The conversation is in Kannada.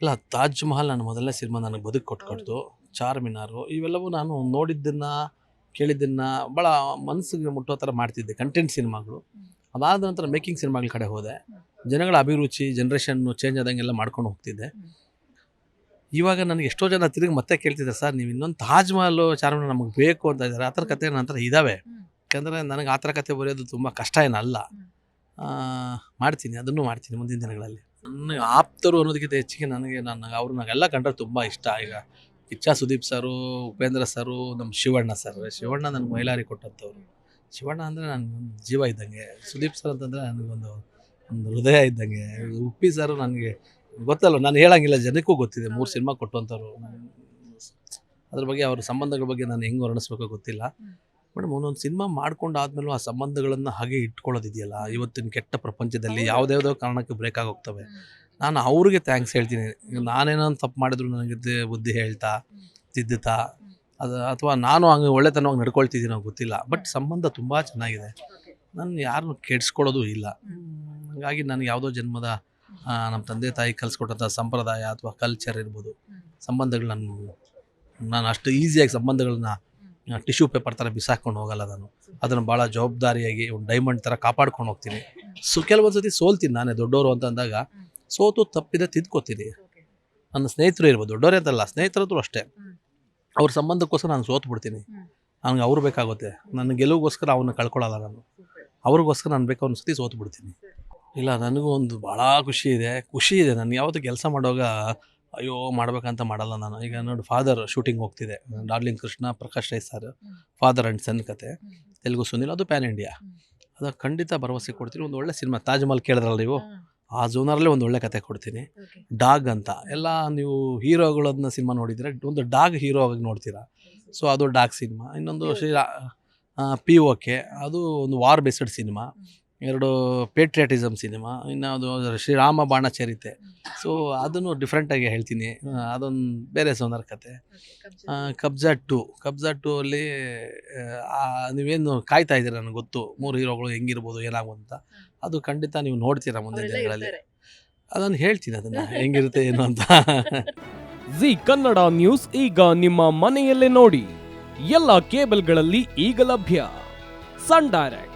ಇಲ್ಲ ತಾಜ್ ಮಹಲ್ ನನ್ನ ಮೊದಲನೇ ಸಿನಿಮಾ ನನಗೆ ಬದುಕು ಕೊಟ್ಕೊಡ್ತು. ಚಾರ್ ಮಿನಾರು ಇವೆಲ್ಲವೂ ನಾನು ನೋಡಿದ್ದನ್ನು ಕೇಳಿದ್ದನ್ನು ಭಾಳ ಮನಸ್ಸಿಗೆ ಮುಟ್ಟೋ ಥರ ಮಾಡ್ತಿದ್ದೆ ಕಂಟೆಂಟ್ ಸಿನಿಮಾಗಳು. ಅದಾದ ನಂತರ ಮೇಕಿಂಗ್ ಸಿನಿಮಾಗಳ ಕಡೆ ಹೋದೆ. ಜನಗಳ ಅಭಿರುಚಿ ಜನ್ರೇಷನ್ನು ಚೇಂಜ್ ಆದಂಗೆಲ್ಲ ಮಾಡ್ಕೊಂಡು ಹೋಗ್ತಿದ್ದೆ. ಇವಾಗ ನನಗೆ ಎಷ್ಟೋ ಜನ ತಿರುಗಿ ಮತ್ತೆ ಕೇಳ್ತಿದ್ದಾರೆ ಸರ್ ನೀವು ಇನ್ನೊಂದು ತಾಜ್ ಮಹಲ್ ಚಾರ್ಮಿನಾರ್ ನಮಗೆ ಬೇಕು ಅಂತ ಇದ್ದಾರೆ. ಆ ಥರ ಕತೆ ನನ್ನ ಹತ್ರ ಇದ್ದಾವೆ ಯಾಕಂದರೆ ನನಗೆ ಆ ಥರ ಕತೆ ಬರೆಯೋದು ತುಂಬ ಕಷ್ಟ ಏನಲ್ಲ ಮಾಡ್ತೀನಿ ಅದನ್ನು ಮಾಡ್ತೀನಿ ಮುಂದಿನ ದಿನಗಳಲ್ಲಿ. ನನಗೆ ಆಪ್ತರು ಅನ್ನೋದಕ್ಕಿಂತ ಹೆಚ್ಚಿಗೆ ನನಗೆ ನನ್ನ ಅವರು ನಾವೆಲ್ಲ ಕಂಡ್ರೆ ತುಂಬ ಇಷ್ಟ. ಈಗ ಕಿಚ್ಚ ಸುದೀಪ್ ಸರು, ಉಪೇಂದ್ರ ಸರು ನಮ್ಮ ಶಿವಣ್ಣ ಸರ್. ಶಿವಣ್ಣ ನನಗೆ ಮೈಲಾರಿ ಕೊಟ್ಟಂಥವ್ರು ಶಿವಣ್ಣ ಅಂದರೆ ನನ್ನ ಜೀವ ಇದ್ದಂಗೆ. ಸುದೀಪ್ ಸರ್ ಅಂತಂದರೆ ನನಗೊಂದು ಒಂದು ಹೃದಯ ಇದ್ದಂಗೆ. ಉಪ್ಪಿ ಸರ್ ನನಗೆ ಗೊತ್ತಲ್ಲ ನಾನು ಹೇಳಂಗಿಲ್ಲ, ಜನಕ್ಕೂ ಗೊತ್ತಿದೆ. ಮೂರು ಸಿನಿಮಾ ಕೊಟ್ಟಂಥವ್ರು ಅದ್ರ ಬಗ್ಗೆ ಅವ್ರ ಸಂಬಂಧಗಳ ಬಗ್ಗೆ ನಾನು ಹೆಂಗೆ ವರ್ಣಿಸ್ಬೇಕೋ ಗೊತ್ತಿಲ್ಲ. ಮೇಡಮ್ ಒಂದೊಂದು ಸಿನಿಮಾ ಮಾಡ್ಕೊಂಡು ಆದ್ಮೇಲೂ ಆ ಸಂಬಂಧಗಳನ್ನು ಹಾಗೆ ಇಟ್ಕೊಳ್ಳೋದಿದೆಯಲ್ಲ ಇವತ್ತಿನ ಕೆಟ್ಟ ಪ್ರಪಂಚದಲ್ಲಿ. ಯಾವುದ್ಯಾವುದೋ ಕಾರಣಕ್ಕೆ ಬ್ರೇಕ್ ಆಗೋಗ್ತವೆ. ನಾನು ಅವ್ರಿಗೆ ಥ್ಯಾಂಕ್ಸ್ ಹೇಳ್ತೀನಿ. ನಾನೇನೋ ತಪ್ಪು ಮಾಡಿದ್ರು ನನಗೆ ಬುದ್ಧಿ ಹೇಳ್ತಾ ತಿದ್ದುತ್ತಾ ಅದು ಅಥವಾ ನಾನು ಹಂಗೆ ಒಳ್ಳೆತನವಾಗಿ ನಡ್ಕೊಳ್ತಿದ್ದೀನೋ ಗೊತ್ತಿಲ್ಲ. ಬಟ್ ಸಂಬಂಧ ತುಂಬ ಚೆನ್ನಾಗಿದೆ. ನಾನು ಯಾರನ್ನು ಕೆಡಿಸ್ಕೊಳ್ಳೋದು ಇಲ್ಲ. ಹಾಗಾಗಿ ನನಗೆ ಯಾವುದೋ ಜನ್ಮದ ನಮ್ಮ ತಂದೆ ತಾಯಿ ಕಲಿಸ್ಕೊಟ್ಟಂಥ ಸಂಪ್ರದಾಯ ಅಥವಾ ಕಲ್ಚರ್ ಇರ್ಬೋದು. ಸಂಬಂಧಗಳು ನಾನು ನಾನು ಅಷ್ಟು ಈಸಿಯಾಗಿ ಸಂಬಂಧಗಳನ್ನ ಟಿಶ್ಯೂ ಪೇಪರ್ ಥರ ಬಿಸಾಕೊಂಡು ಹೋಗಲ್ಲ ನಾನು. ಅದನ್ನು ಭಾಳ ಜವಾಬ್ದಾರಿಯಾಗಿ ಒಂದು ಡೈಮಂಡ್ ಥರ ಕಾಪಾಡ್ಕೊಂಡು ಹೋಗ್ತೀನಿ. ಸೊ ಕೆಲವೊಂದು ಸತಿ ಸೋಲ್ತೀನಿ ನಾನೇ ದೊಡ್ಡವರು ಅಂತ ಅಂದಾಗ ಸೋತು ತಪ್ಪಿದೆ ತಿದ್ಕೋತೀನಿ. ನನ್ನ ಸ್ನೇಹಿತರು ಇರ್ಬೋದು ದೊಡ್ಡವರೇ ಅಂತಲ್ಲ ಸ್ನೇಹಿತರದ್ದು ಅಷ್ಟೇ. ಅವ್ರ ಸಂಬಂಧಕ್ಕೋಸ್ಕರ ನಾನು ಸೋತು ಬಿಡ್ತೀನಿ. ನನಗೆ ಅವ್ರು ಬೇಕಾಗುತ್ತೆ. ನನ್ನ ಗೆಲುವಿಗೋಸ್ಕರ ಅವನ್ನ ಕಳ್ಕೊಳ್ಳಲ್ಲ ನಾನು. ಅವ್ರಿಗೋಸ್ಕರ ನಾನು ಬೇಕು ಒಂದು ಸತಿ ಸೋತು ಬಿಡ್ತೀನಿ ಇಲ್ಲ ನನಗೂ ಒಂದು ಭಾಳ ಖುಷಿ ಇದೆ. ಖುಷಿ ಇದೆ. ನಾನು ಯಾವತ್ತೂ ಕೆಲಸ ಮಾಡುವಾಗ ಅಯ್ಯೋ ಮಾಡ್ಬೇಕಂತ ಮಾಡಲ್ಲ ನಾನು. ಈಗ ನೋಡಿ ಫಾದರ್ ಶೂಟಿಂಗ್ ಹೋಗ್ತಿದೆ. Darling Krishna Prakash Rai sir father and son ಕತೆ. ತೆಲುಗು ಸುನಿಲ್ ಅದು ಪ್ಯಾನ್ ಇಂಡಿಯಾ ಅದು ಖಂಡಿತ ಭರವಸೆ ಕೊಡ್ತೀನಿ. ಒಂದು ಒಳ್ಳೆ ಸಿನಿಮಾ ತಾಜ್ ಮಹಲ್ ಕೇಳಿದ್ರಲ್ಲ ನೀವು? ಆ ಝೋನರಲ್ಲೇ ಒಂದು ಒಳ್ಳೆ ಕತೆ ಕೊಡ್ತೀನಿ. ಡಾಗ್ ಅಂತ. ಎಲ್ಲ ನೀವು ಹೀರೋಗಳನ್ನ ಸಿನಿಮಾ ನೋಡಿದರೆ ಒಂದು ಡಾಗ್ ಹೀರೋ ಆಗಿ ನೋಡ್ತೀರಾ. ಸೊ ಅದು ಡಾಗ್ ಸಿನಿಮಾ. ಇನ್ನೊಂದು ಶ್ರೀ ಪಿ ಓಕೆ ಅದು ಒಂದು ವಾರ್ ಬೇಸ್ಡ್ ಸಿನಿಮಾ. ಎರಡು ಪೇಟ್ರಿಯಾಟಿಸಮ್ ಸಿನಿಮಾ ಇನ್ನೊಂದು ಶ್ರೀರಾಮ ಬಾಣ ಚರಿತೆ ಸೊ ಅದನ್ನು ಡಿಫ್ರೆಂಟಾಗಿ ಹೇಳ್ತೀನಿ. ಅದೊಂದು ಬೇರೆ ಸೋನರ್ ಕತೆ ಕಬ್ಜಾ ಟು ಕಬ್ಜಾ ಟು ಅಲ್ಲಿ ನೀವೇನು ಕಾಯ್ತಾ ಇದ್ದೀರ ನನಗೆ ಗೊತ್ತು. ಮೂರು ಹೀರೋಗಳು ಹೆಂಗಿರ್ಬೋದು ಏನಾಗ್ಬೋದು ಅಂತ ಅದು ಖಂಡಿತ ನೀವು ನೋಡ್ತೀರಾ ಮುಂದಿನ ದಿನಗಳಲ್ಲಿ. ಅದನ್ನು ಹೇಳ್ತೀನಿ ಅದನ್ನು. ಹೆಂಗಿರುತ್ತೆ ಏನು ಅಂತ. ಜಿ ಕನ್ನಡ ನ್ಯೂಸ್ ಈಗ ನಿಮ್ಮ ಮನೆಯಲ್ಲೇ ನೋಡಿ. ಎಲ್ಲ ಕೇಬಲ್ಗಳಲ್ಲಿ ಈಗ ಲಭ್ಯ. Sun Direct.